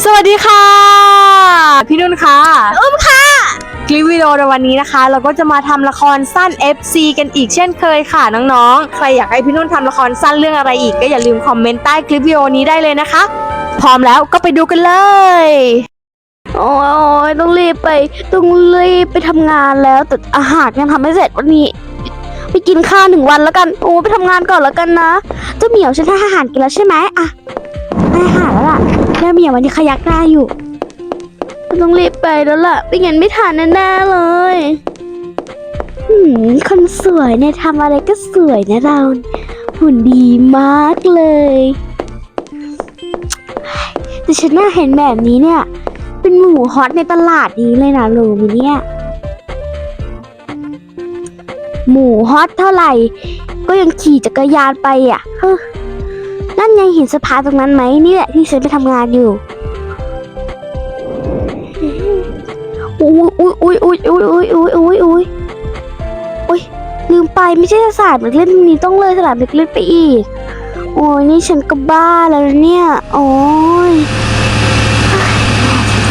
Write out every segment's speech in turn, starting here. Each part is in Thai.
สวัสดีค่ะ พี่นุ่นค่ะ อุ้มค่ะ คลิปวิดีโอในวันนี้นะคะ เราก็จะมาทำละครสั้น FC กันอีกเช่นเคยค่ะน้องๆ ใครอยากให้พี่นุ่นทำละครสั้นเรื่องอะไรอีกก็อย่าลืมคอมเมนต์ใต้คลิปวิดีโอนี้ได้เลยนะคะ พร้อมแล้วก็ไปดูกันเลย โอ้ยต้องรีบไป ต้องรีบไปทำงานแล้วแต่อาหารยังทำไม่เสร็จวันนี้ ไปกินข้าวหนึ่งวันแล้วกัน โอ้ไปทำงานก่อนแล้วกันนะ เจ้าเหมียวฉันให้อาหารกินแล้วใช่ไหมอะให้อาหารแล้วล่ะเจ้าเหมียววันนี้ขยักหน้าอยู่ต้องรีบไปแล้วล่ะไม่งั้นไม่ทันแน่ๆเลยหืมคนสวยเนี่ยทำอะไรก็สวยนะเรา หุ่นดีมากเลยแต่ฉันน่าเห็นแบบนี้เนี่ย เป็นหมูฮอตในตลาดนี้เลยนะรู้ไหมเนี่ย หมูฮอตเท่าไหร่ ก็ยังขี่จักรยานไปอะเฮ้อนั่นไงเห็นสะพานตรงนั้นไหมนี่แหละที่ฉันไปทำงานอยู่อุ้ยอุ้ยอุ้ยอุ้ยอุ้ยอุ้ยอุ้ยอุ้ยอุ้ยอุ้ยลืมไปไม่ใช่สามเด็กเล่นนี้ต้องเลยสนามเด็กเล่นไปอีก โอ้ยนี่ฉันก็บ้าแล้วเนี่ย โอ้ย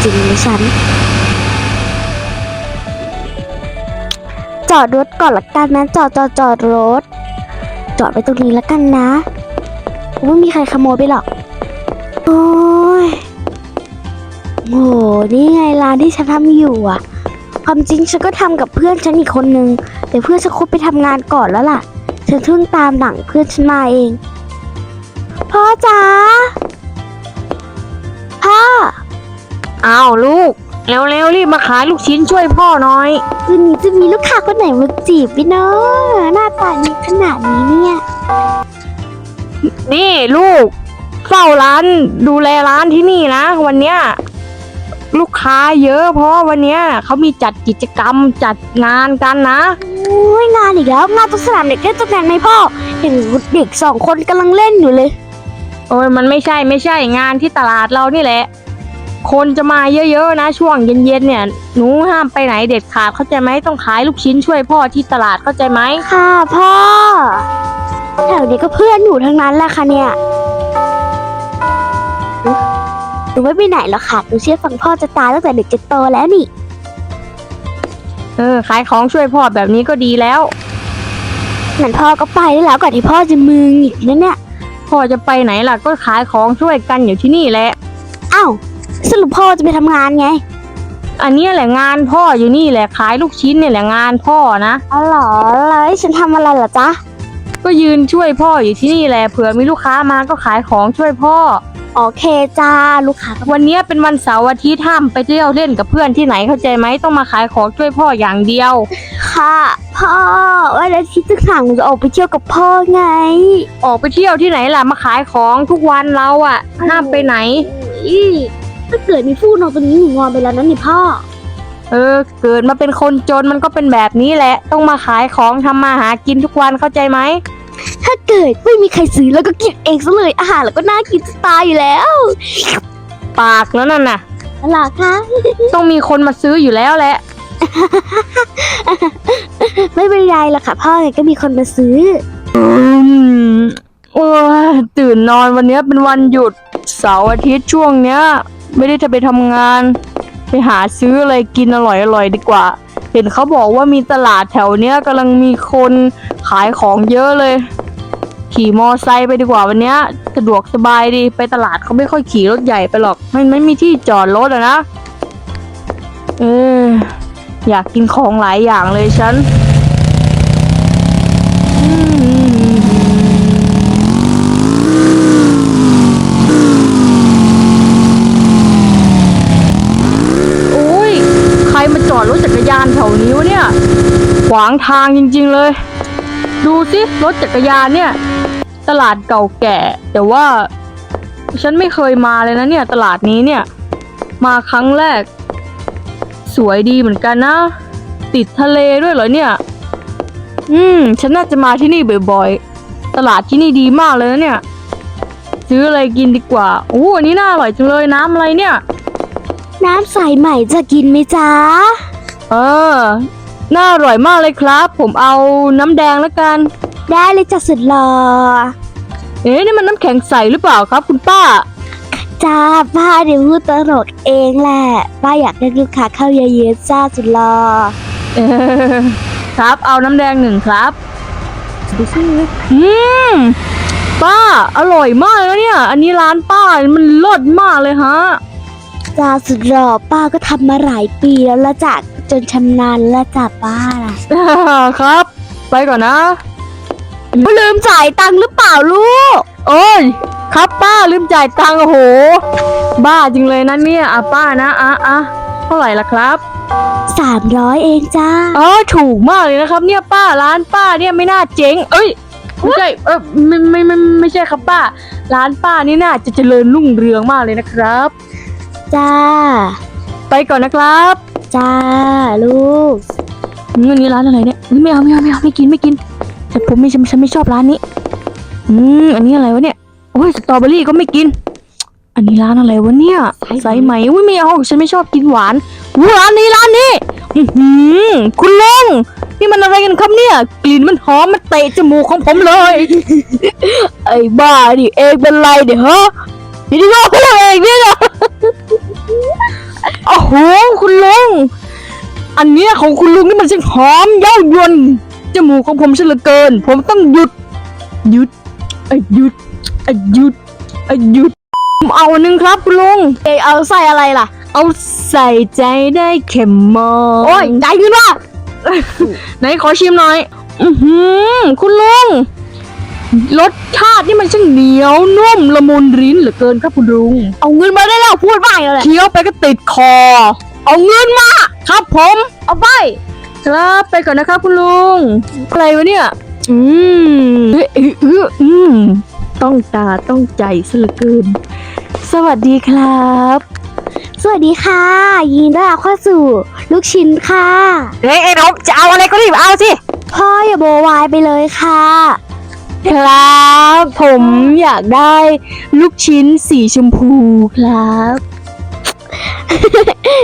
จริงเลยฉัน จอดรถก่อนละกันนะจอดจอดจอดรถ จอดไปตรงนี้ละกันนะคงไม่มีใครขโมยไปหรอกโอ้ยโหนี่ไงร้านที่ฉันทำอยู่อะ ความจริงฉันก็ทำกับเพื่อนฉันอีกคนนึงแต่เพื่อนฉันคบไปทำงานก่อนแล้วล่ะฉันเพิ่งตามหลังเพื่อนฉันมาเอง พ่อจ๋าพ่ออ้าวลูก เร็วๆรีบมาขายลูกชิ้นช่วยพ่อหน่อยวันนี้จะมีลูกค้าคนไหนมาจีบพี่เนาะหน้าตาดีขนาดนี้เนี่ย นี่ลูก เฝ้าร้านดูแลร้านที่นี่นะ วันเนี้ยลูกค้าเยอะ เพราะวันเนี้ยเขามีจัดกิจกรรมจัดงานกันนะ โอ้ยงานอีกแล้วงานตรงสนามเด็กเล่นตรงนั้นไหมพ่อเห็นเด็กสองคนกำลังเล่นอยู่เลย โอ้ยมันไม่ใช่ไม่ใช่งานที่ตลาดเรานี่แหละ คนจะมาเยอะๆนะช่วงเย็นๆเนี่ย หนูห้ามไปไหนเด็ดขาดเข้าใจไหมต้องขายลูกชิ้นช่วยพ่อที่ตลาดเข้าใจไหมค่ะพ่อแถวนี้ก็เพื่อนหนูทั้งนั้นแหละค่ะเนี่ยหนูไม่ไปไหนหรอกค่ะหนูเชื่อฟังพ่อจะตายตั้งแต่เด็กจะโตแล้วนี่ เออขายของช่วยพ่อแบบนี้ก็ดีแล้วงั้นพ่อก็ไปได้แล้วก่อนที่พ่อจะมือหงิกนะเนี่ยพ่อจะไปไหนล่ะก็ขายของช่วยกันอยู่ที่นี่แหละอ้าว สรุปพ่อจะไปทำงานไงอันเนี้ยแหละงานพ่ออยู่นี่แหละขายลูกชิ้นเนี่ยแหละงานพ่อนะอ๋อเหรอแล้วให้ฉันทำอะไรเหรอจ๊ะ ก็ยืนช่วยพ่ออยู่ที่นี่แหละเผื่อมีลูกค้ามาก็ขายของช่วยพ่อ โอเคจ้าลูกค้าก็วันเนี้ยเป็นวันเสาร์อาทิตย์ห้ามไปเที่ยวเล่นกับเพื่อนที่ไหนเข้าใจไหมต้องมาขายของช่วยพ่ออย่างเดียว ค่ะพ่อวันอาทิตย์จะสั่งจะออกไปเที่ยวกับพ่อไง ออกไปเที่ยวที่ไหนล่ะมาขายของทุกวันเราอะห้ามไปไหน อี ถ้าเกิดมีฟูกนอนตรงนี้หนูงอนไปแล้วนะนี่พ่อ เออ เกิดมาเป็นคนจนมันก็เป็นแบบนี้แหละ ต้องมาขายของทำมาหากินทุกวันเข้าใจไหม ถ้าเกิดไม่มีใครซื้อแล้วก็กินเองซะเลยอาหารแล้วก็น่ากินจะตายอยู่แล้วปากแล้วนั่นน่ะอะไรคะ ต้องมีคนมาซื้ออยู่แล้วแหละ ไม่เป็นไรหรอกค่ะพ่อไงก็มีคนมาซื้อ อืมโอ้ยตื่นนอนวันเนี้ยเป็นวันหยุดเสาร์อาทิตย์ช่วงเนี้ย ไม่ได้จะไปทำงาน ไปหาซื้ออะไรกินอร่อยอร่อยๆดีกว่า เห็นเขาบอกว่ามีตลาดแถวเนี้ยกำลังมีคนขายของเยอะเลย ขี่มอไซค์ไปดีกว่าวันเนี้ยสะดวกสบายดีไปตลาดเขาไม่ค่อยขี่รถใหญ่ไปหรอกมันไม่มีที่จอดรถอะนะ เอออยากกินของหลายอย่างเลยฉัน โอ้ย ใครมาจอดรถจักรยานแถวนี้วะเนี่ย ข วางทางจริงๆเลย ดูสิรถจักรยานเนี่ย ตลาดเก่าแก่ แต่ว่า ฉันไม่เคยมาเลยนะเนี่ย ตลาดนี้เนี่ย มาครั้งแรก สวยดีเหมือนกันนะ ติดทะเลด้วยเหรอเนี่ย อืม ฉันน่าจะมาที่นี่บ่อยๆ ตลาดที่นี่ดีมากเลยนะเนี่ย ซื้ออะไรกินดีกว่าโอ้อันนี้น่าอร่อยจังเลยน้ำอะไรเนี่ย น้ำใสใหม่จะกินไหมจ๊ะ เออ น่าอร่อยมากเลยครับ ผมเอาน้ำแดงแล้วกัน ได้เลยจ้ะสุดหล่อเอ๊ะนี่มันน้ำแข็งใสหรือเปล่าครับ คุณป้า จ้าป้าเดี๋ยวพูดตลกเองแหละ ป้าอยากได้ลูกค้าเข้าเยอะๆจ้าสุดหลอเออครับเอาน้ำแดงหนึ่งครับดูสิอืมป้า อร่อยมากแล้วเนี่ย อันนี้ร้านป้ามันเลิศมากเลยฮะ จ้าสุดหล่อป้าก็ทำมาหลายปีแล้วละจ้ะ จนชำนาญแล้วจ้ะป้าล่ะครับ ไปก่อนนะลืมจ่ายตังค์หรือเปล่าลูก โอ้ย ครับป้าลืมจ่ายตังค์โอ้โห บ้าจริงเลยนะเนี่ยอะป้านะอะอะเท่าไหร่ล่ะครับสามร้อยเองจ้าอ๋อถูกมากเลยนะครับ เนี่ยป้าร้านป้าเนี่ยไม่น่าเจ๊ง เอ้ยไม่ใช่เออไม่ไม่ไม่ไม่ใช่ครับป้า ร้านป้านี่น่าจะเจริญรุ่งเรืองมากเลยนะครับ จ้า ไปก่อนนะครับ จ้าลูกอืมอันนี้ร้านอะไรเนี่ยอุ๊ยไม่เอาไม่เอาไม่เอาไม่กินไม่กินแต่ผมไม่ฉันฉันไม่ชอบร้านนี้ อืมอันนี้อะไรวะเนี่ยโอ้ยสตรอเบอรี่ก็ไม่กิน อันนี้ร้านอะไรวะเนี่ยสายไหมสายไหมอุ้ยไม่เอาฉันไม่ชอบกินหวานอุ๊ยร้านนี้ร้านนี้อือหือคุณลุงนี่มันอะไรกันครับเนี่ย กลิ่นมันหอมมันเตะจมูกของผมเลย ไอ้บ้าดิเองเป็นไรเดี๋ยวฮะ นี่ก็พูดเองเนี่ยนะโอ้โหคุณลุง อันเนี้ยของคุณลุงนี่มันช่างหอมเย้ายวนจมูกของผมช่างเหลือเกิน ผมต้องหยุด หยุดเอ้ยหยุดเอ้ยหยุดเอ้ยหยุด ผมเอาอันหนึงครับคุณลุงเองเอาใส่อะไรล่ะ เอาใส่ใจได้เข็มมองโอ้ยใจขึ้นว่าไหนขอชิมหน่อย อือหือ คุณลุง รสชาตินี่มันช่างเหนียวนุ่มละมุนลิ้นเหลือเกินครับคุณลุง เอาเงินมาได้แล้วพูดบ้างแล้วแหละเคี้ยวไปก็ติดคอ เอาเงินมา ครับผม เอาไป ครับไปก่อนนะครับคุณลุงอะไรวะเนี่ย อืมเอ้ยเอ้ยเอ้ยอืมต้องตาต้องใจซะเหลือเกิน สวัสดีครับ สวัสดีค่ะ ยินดีต้อนรับเข้าสู่ ลูกชิ้นค่ะ เฮ้ยไอ้นมจะเอาอะไรก็รีบเอาสิพ่ออย่าโบวายไปเลยค่ะ ครับ ผมอยากได้ลูกชิ้นสีชมพูครับ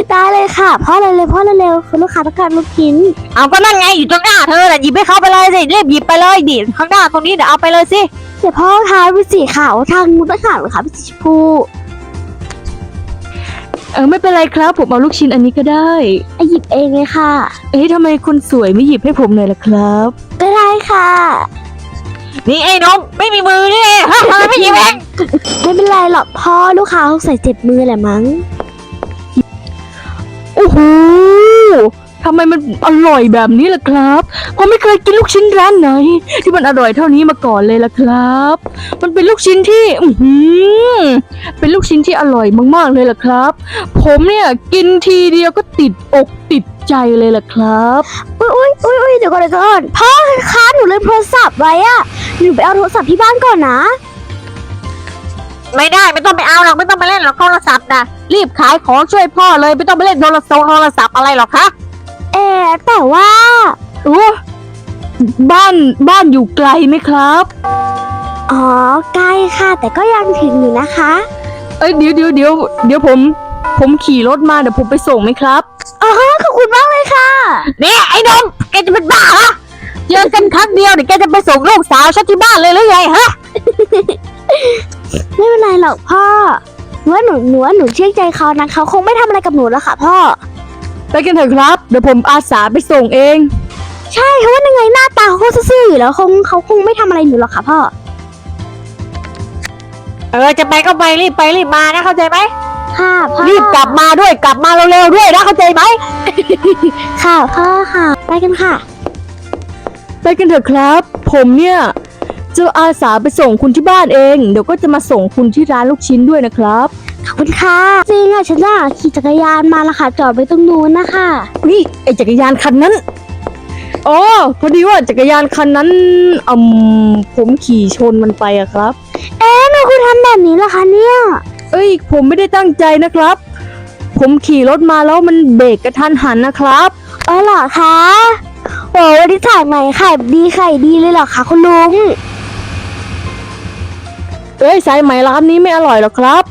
ได้เลยค่ะพ่อเร็วๆพ่อเร็วๆคุณลูกค้าต้องการลูกชิ้น เอาก็นั่นไงอยู่ตรงหน้าเธอน่ะหยิบให้เขาไปเลยสิรีบหยิบไปเลยดิข้างหน้าตรงนี้เดี๋ยวเอาไปเลยสิเดี๋ยวพ่อคะเป็นสีขาวทางนู้นต่างหากเหรอคะเป็นสีชมพูเออไม่เป็นไรครับ ผมเอาลูกชิ้นอันนี้ก็ได้ไอะหยิบเองเลยค่ะ เอ๊ะทำไมคุณสวยไม่หยิบให้ผมหน่อยล่ะครับ ก็ได้ค่ะ นี่ไอ้นมไม่มีมือนี่เองฮะทำไมไม่หยิบเองไม่เป็นไรหรอกพ่อลูกค้าเขาใส่เจ็บมือแหละมั้ง โอ้โหทำไมมันอร่อยแบบนี้ล่ะครับผมไม่เคยกินลูกชิ้นร้านไหน ที่มันอร่อยเท่านี้มาก่อนเลยล่ะครับ มันเป็นลูกชิ้นที่ อือหือเป็นลูกชิ้นที่อร่อยมากๆเลยล่ะครับ ผมเนี่ยกินทีเดียวก็ติดอกติด ใจเลยล่ะครับ อุ้ยอุ้ยอุ้ยอุ้ยเดี๋ยวก่อนเดี๋ยวก่อนพ่อคะหนูลืมโทรศัพท์ไว้อะหนูไปเอาโทรศัพท์ที่บ้านก่อนนะ ไม่ได้ไม่ต้องไปเอาหรอกไม่ต้องไปเล่นหรอกโทรศัพท์นะรีบขายของช่วยพ่อเลยไม่ต้องไปเล่นโทรศัพท์โทรศัพท์อะไรหรอกคะเออแต่ว่าโอ้บ้านบ้านอยู่ไกลไหมครับ อ๋อใกล้ค่ะ แต่ก็ยังถึงอยู่นะคะ เอ้ยเดี๋ยวเดี๋ยวเดี๋ยวเดี๋ยวผม ผมขี่รถมาเดี๋ยวผมไปส่งไหมครับ อ๋อขอบคุณมากเลยค่ะเนี่ยไอ้นมแกจะเป็นบ้าเหรอเจอกันครั้งเดียวเดี๋ยวแกจะไปส่งลูกสาวฉันที่บ้านเลยหรือไงฮะ ไม่เป็นไรหรอกพ่อหนูว่าหนูหนูว่าหนูเชื่อใจเขานะเขาคงไม่ทำอะไรกับหนูแล้วค่ะพ่อ ไปกันเถอะครับ เดี๋ยวผมอาสาไปส่งเอง ใช่เพราะว่ายังไงหน้าตาเขาก็ซื่อๆอยู่แล้วคงเขาคงไม่ทำอะไรหนูหรอกค่ะพ่อ เออจะไปก็ไปรีบไปรีบมานะเข้าใจไหม ค่ะพ่อรีบกลับมาด้วยกลับมาเร็วๆด้วยนะเข้าใจไหม ค่ะพ่อค่ะ ไปกันค่ะ ไปกันเถอะครับ ผมเนี่ยจะอาสาไปส่งคุณที่บ้านเอง เดี๋ยวก็จะมาส่งคุณที่ร้านลูกชิ้นด้วยนะครับ ขอบคุณค่ะจริงอะฉันน่ะขี่จักรยานมาละค่ะจอดไว้ตรงนู้นนะคะนี่ไอจักรยานคันนั้นอ๋อพอดีว่าจักรยานคันนั้นอืมผมขี่ชนมันไปอะครับทำไมคุณทำแบบนี้ล่ะคะเนี่ย เอ้ย ผมไม่ได้ตั้งใจนะครับ ผมขี่รถมาแล้วมันเบรกกระทันหันนะครับเออเหรอคะโอ้วันนี้ถ่ายใหม่ไข่ดีไข่ดีเลยเหรอคะคุณลุง เอ้ยสายไหมร้านนี้ไม่อร่อยหรอกครับ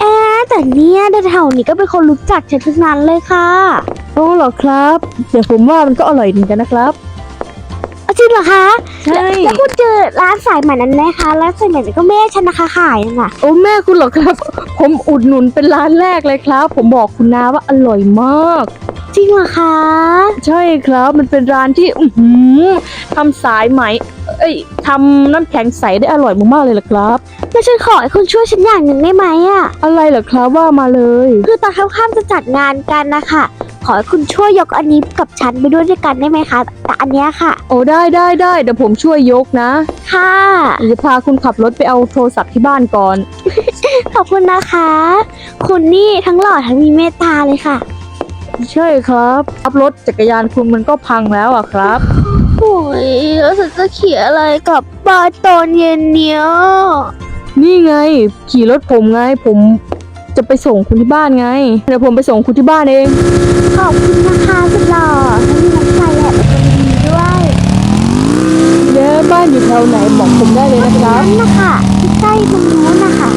แอะแต่เนี่ยแถวๆนี้ก็เป็นคนรู้จักฉันทั้งนั้นเลยค่ะ โอ้หรอครับแต่ผมว่ามันก็อร่อยเหมือนกันนะครับ เอาจริงเหรอคะใช่ แล้วแล้วคุณเจอร้านสายใหม่นั้นไหมคะร้านสายใหม่นั้นก็แม่ฉันนะคะขายนั่นน่ะ โอ้แม่คุณเหรอครับ ผมอุดหนุนเป็นร้านแรกเลยครับ ผมบอกคุณนาว่าอร่อยมาก จริงเหรอคะใช่ครับ มันเป็นร้านที่อื้อหือทำสายไหม เอ้ยทำน้ำแข็งใสได้อร่อยมากๆเลยล่ะครับ แล้วฉันขอให้คุณช่วยฉันอย่างหนึ่งได้ไหมอะอะไรเหรอครับว่ามาเลย คือตอนค่ำๆจะจัดงานกันนะคะ ขอให้คุณช่วยยกอันนี้กับฉันไปด้วยด้วยกันได้ไหมคะแต่อันเนี้ยค่ะ โอ้ได้ได้ได้เดี๋ยวผมช่วยยกนะค่ะ เดี๋ยวจะพาคุณขับรถไปเอาโทรศัพท์ที่บ้านก่อน ขอบคุณนะคะ คุณนี่ทั้งหล่อทั้งมีเมตตาเลยค่ะ ใช่ครับขับรถจักรยานคุณมันก็พังแล้วอะครับ โอ้ยแล้วฉันจะเขียนอะไรกลับบ้านตอนเย็นเนี้ย นี่ไง ขี่รถผมไงผม จะไปส่งคุณที่บ้านไง เดี๋ยวผมไปส่งคุณที่บ้านเอง ขอบคุณนะคะสุดหล่อและมีน้ำใจและเป็นคนดีด้วยแล้วบ้านอยู่แถวไหนบอกผมได้เลยนะครับ นั่นนะคะใกล้ตรงนู้นนะคะ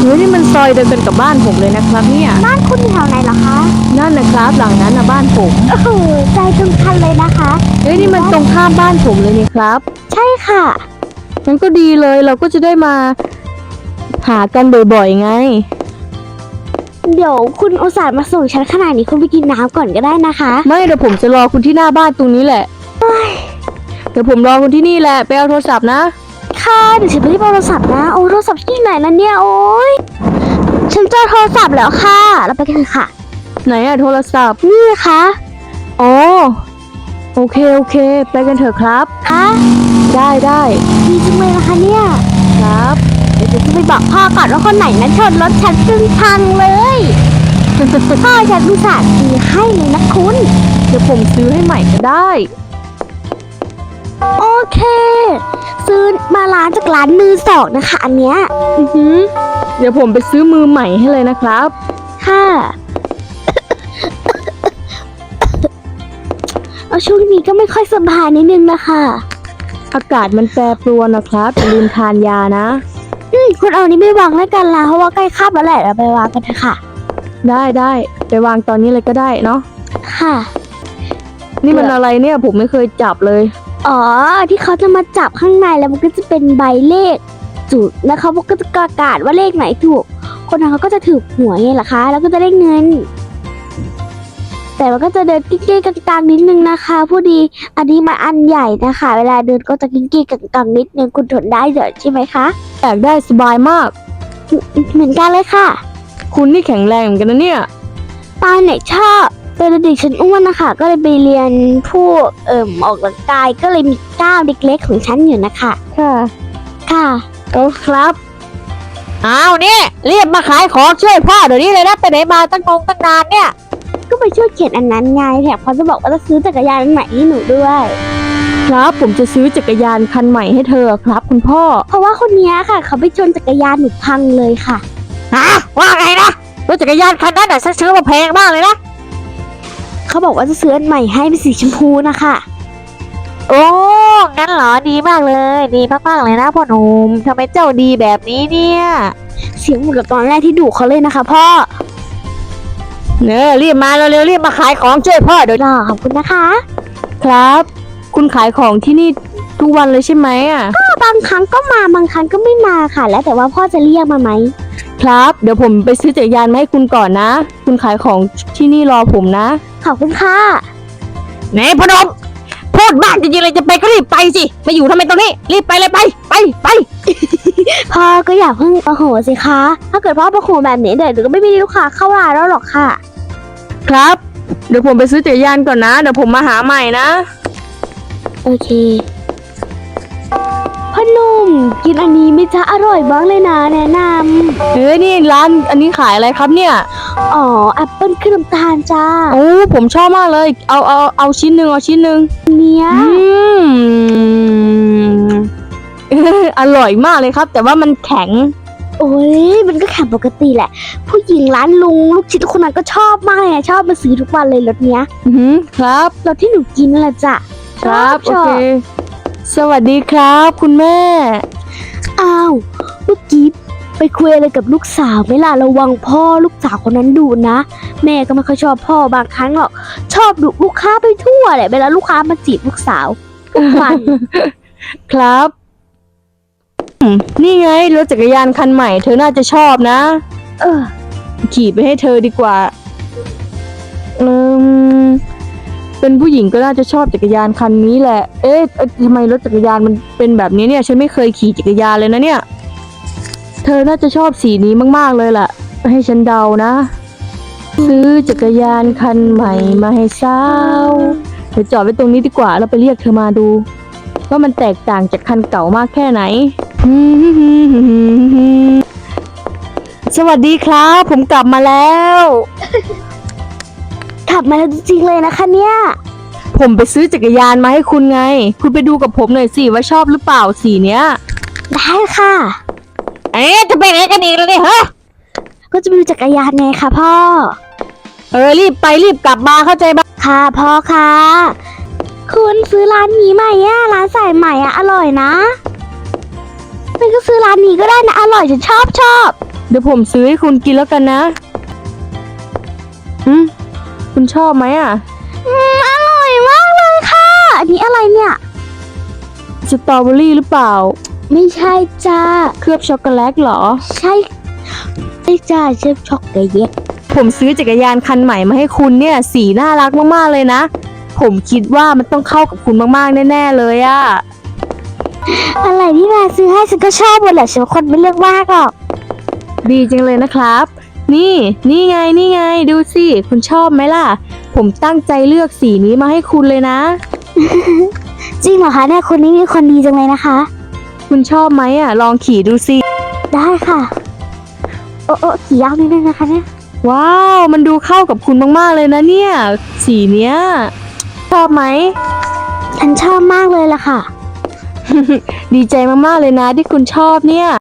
เฮ้ยนี่มันซอยเดินกันกับบ้านผมเลยนะครับเนี่ย บ้านคุณอยู่แถวไหนเหรอคะนั่นนะครับหลังนั้นนะบ้านผมโอ้โหใจตรงกันเลยนะคะ เฮ้ยนี่มันตรงข้ามบ้านผมเลยนี่ครับ ใช่ค่ะ งั้นก็ดีเลยเราก็จะได้มา หากันบ่อยๆไง เดี๋ยวคุณอุตส่าห์มาส่งฉันขนาดนี้คุณไปกินน้ำก่อนก็ได้นะคะ ไม่เดี๋ยวผมจะรอคุณที่หน้าบ้านตรงนี้แหละเดี๋ยวผมรอคุณที่นี่แหละไปเอาโทรศัพท์นะ ค่ะเดี๋ยวฉันไปที่โทรศัพท์นะ โอ้โทรศัพท์ที่ไหนนั่นเนี่ยโอ้ยฉันเจอโทรศัพท์แล้วค่ะ เราไปกันเถอะค่ะ ไหนอะโทรศัพท์นี่คะอ๋อโอเคโอเค ไปกันเถอะครับคะได้ได้ จะไปบอกพ่อก่อนว่าคนไหนนั้นชนรถฉันจนพังเลย พ่อฉันอุตส่าห์ซื้อให้เลยนะคุณ เดี๋ยวผมซื้อให้ใหม่ก็ได้ โอเค ซื้อมาร้านจากร้านมือสองนะคะ อันเนี้ยอือหือเดี๋ยวผมไปซื้อมือใหม่ให้เลยนะครับ ค่ะเอาช่วงนี้ก็ไม่ค่อยสบายนิดนึงนะคะ อากาศมันแปรปรวนนะครับอย่าลืมทานยานะอืม คุณเอานี้ไปวางแล้วกันละเพราะว่าใกล้คาบแล้วแหละเราไปวางกันเถอะค่ะ ได้ได้ไปวางตอนนี้เลยก็ได้เนาะค่ะ นี่มันอะไรเนี่ยผมไม่เคยจับเลย อ๋อ ที่เขาจะมาจับข้างในแล้วมันก็จะเป็นใบเลข จุดแล้วเขาก็จะประกาศว่าเลขไหนถูก คนนั้นเขาก็จะถือหวยไงล่ะคะ แล้วก็จะได้เงิน แต่มันก็จะเดินกิ๊กๆกังๆนิดนึงนะคะ ผู้ดีอันนี้มาอันใหญ่นะคะ เวลาเดินก็จะกิ๊กๆกังๆนิดนึงคุณทนได้เดี๋ยวใช่ไหมคะอยากได้สบายมาก เหมือนกันเลยค่ะ คุณนี่แข็งแรงเหมือนกันนะเนี่ยตอนไหนชอบตอนเด็กๆฉันอ้วนนะคะ ก็เลยไปเรียนผู้เอ่มออกกำลังกายก็เลยมีกล้ามเล็กๆของฉันอยู่นะคะค่ะค่ะโอ้ครับอ้าวนี่รีบมาขายของช่วยพ่อเดี๋ยวนี้เลยนะไปไหนมาตั้งงงตั้งนานเนี่ย ก็ไปช่วยเขียนอันนั้นไงแถมเขาจะบอกว่าจะซื้อจักรยานอันใหม่ให้หนูด้วย ครับผมจะซื้อจักรยานคันใหม่ให้เธอครับคุณพ่อ เพราะว่าคนเนี้ยค่ะ เขาไปชนจักรยานหนูพังเลยค่ะ ฮะว่าไงนะรถจักรยานคันนั้นน่ะฉันซื้อมาแพงมากเลยนะ เขาบอกว่าจะซื้ออันใหม่ให้เป็นสีชมพูนะคะโอ้งั้นเหรอดีมากเลย ดีมากๆเลยนะพ่อหนุ่มทำไมเจ้าดีแบบนี้เนี่ย เสียงเหมือนกับตอนแรกที่ดุเขาเลยนะคะพ่อ เนอรีบมาเร็วๆรีบมาขายของช่วยพ่อเดี๋ยวรอขอบคุณนะคะ ครับ คุณขายของที่นี่ทุกวันเลยใช่ไหมอะ ก็บางครั้งก็มาบางครั้งก็ไม่มาค่ะ แล้วแต่ว่าพ่อจะเรียกมาไหม ครับ เดี๋ยวผมไปซื้อจักรยานมาให้คุณก่อนนะ คุณขายของที่นี่รอผมนะ ขอบคุณค่ะไหนพอหนมพูดบ้างจริงๆเลยจะไปก็รีบไปสิมาอยู่ทำไมตรงนี้ รีบไปเลยไปไปไป พ่อก็อย่าเพิ่งโมโหสิคะ ถ้าเกิดพ่อโมโหแบบนี้เดี๋ยวก็ไม่มีลูกค้าเข้าร้านแล้วหรอกค่ะ ครับ เดี๋ยวผมไปซื้อจักรยานก่อนนะ เดี๋ยวผมมาหาใหม่นะ โอเคพ่อหนุ่มกินอันนี้ไหม่จะอร่อยบ้างเลยนะแนะนเฮ้ยนี่ร้านอันนี้ขายอะไรครับเนี่ยำอ๋อแอปเปิ้ลเครื่องน้ำตาลจ้าโอ้ผมชอบมากเลย เอาเอาเอาชิ้นหนึ่งเอาชิ้นหนึ่งเนี้ยอืม อร่อยมากเลยครับ แต่ว่ามันแข็ง โอ้ยมันก็แข็งปกติแหละ ผู้หญิงร้านลุงลูกชิ้นคนนั้นก็ชอบมากเลยนะชอบมาซื้อทุกวันเลยรถเนี้ยอือหือครับ รถที่หนูกินนั่นแหละจ้ะครับชโออบเคสวัสดีครับ คุณแม่ อ้าวเมื่อกี้ไปคุยอะไรกับลูกสาวไหมล่ะระวังพ่อลูกสาวคนนั้นดูนะ แม่ก็ไม่ค่อยชอบพ่อบางครั้งหรอกชอบดุลูกค้าไปทั่วแหละเวลาลูกค้ามาจีบลูกสาวทุกวัน ครับ อืมนี่ไงรถจักรยานคันใหม่ เธอน่าจะชอบนะ เออ ขี่ไปให้เธอดีกว่าอืมเป็นผู้หญิงก็น่าจะชอบจักรยานคันนี้แหละ เอ๊ะเอ๊ะทำไมรถจักรยานมันเป็นแบบนี้เนี่ย ฉันไม่เคยขี่จักรยานเลยนะเนี่ย เธอน่าจะชอบสีนี้มากๆเลยล่ะ ให้ฉันเดานะ ซื้อจักรยานคันใหม่มาให้สาวเดี๋ยวจอดไว้ตรงนี้ดีกว่า แล้วไปเรียกเธอมาดู ว่ามันแตกต่างจากคันเก่ามากแค่ไหน สวัสดีครับ ผมกลับมาแล้ว ขับมาแล้วจริงๆเลยนะคะเนี่ย ผมไปซื้อจักรยานมาให้คุณไง คุณไปดูกับผมหน่อยสิว่าชอบหรือเปล่าสีเนี้ย ได้ค่ะ เอ๊ะจะไปไหนกันอีกแล้วเนี่ยฮะก็จะไปดูจักรยานไงคะพ่อ เออรีบไปรีบกลับมาเข้าใจบ้างค่ะพ่อค่ะ คุณซื้อร้านนี้ใหม่อะร้านสายใหม่อะอร่อยนะ ไม่ก็ซื้อร้านนี้ก็ได้นะ อร่อยฉันชอบชอบ เดี๋ยวผมซื้อให้คุณกินแล้วกันนะอืมคุณชอบไหมอะ อืมอร่อยมากเลยค่ะ อันนี้อะไรเนี่ย สตรอเบอรี่หรือเปล่า ไม่ใช่จ้า เคลือบช็อกโกแลตเหรอ ใช่ไม่จ้าเชฟช็อกโกแลตผมซื้อจักรยานคันใหม่มาให้คุณเนี่ย สีน่ารักมากๆเลยนะ ผมคิดว่ามันต้องเข้ากับคุณมากๆแน่ๆเลยอะ อะไรที่มาซื้อให้ฉันก็ชอบหมดแหละฉันเป็นคนไม่เลือกมากหรอกดีจังเลยนะครับ นี่นี่ไงนี่ไงดูสิคุณชอบไหมล่ะ ผมตั้งใจเลือกสีนี้มาให้คุณเลยนะ จริงเหรอคะเนี่ยคนนี้มีคนดีจังเลยนะคะ คุณชอบไหมอะ ลองขี่ดูสิได้ค่ะ โอ้โอ้ขี่ยากนิดนึงนะคะเนี่ยว้าว มันดูเข้ากับคุณมากๆเลยนะเนี่ย สีเนี้ย ชอบไหมฉันชอบมากเลยล่ะค่ะ ดีใจมากๆเลยนะที่คุณชอบเนี่ย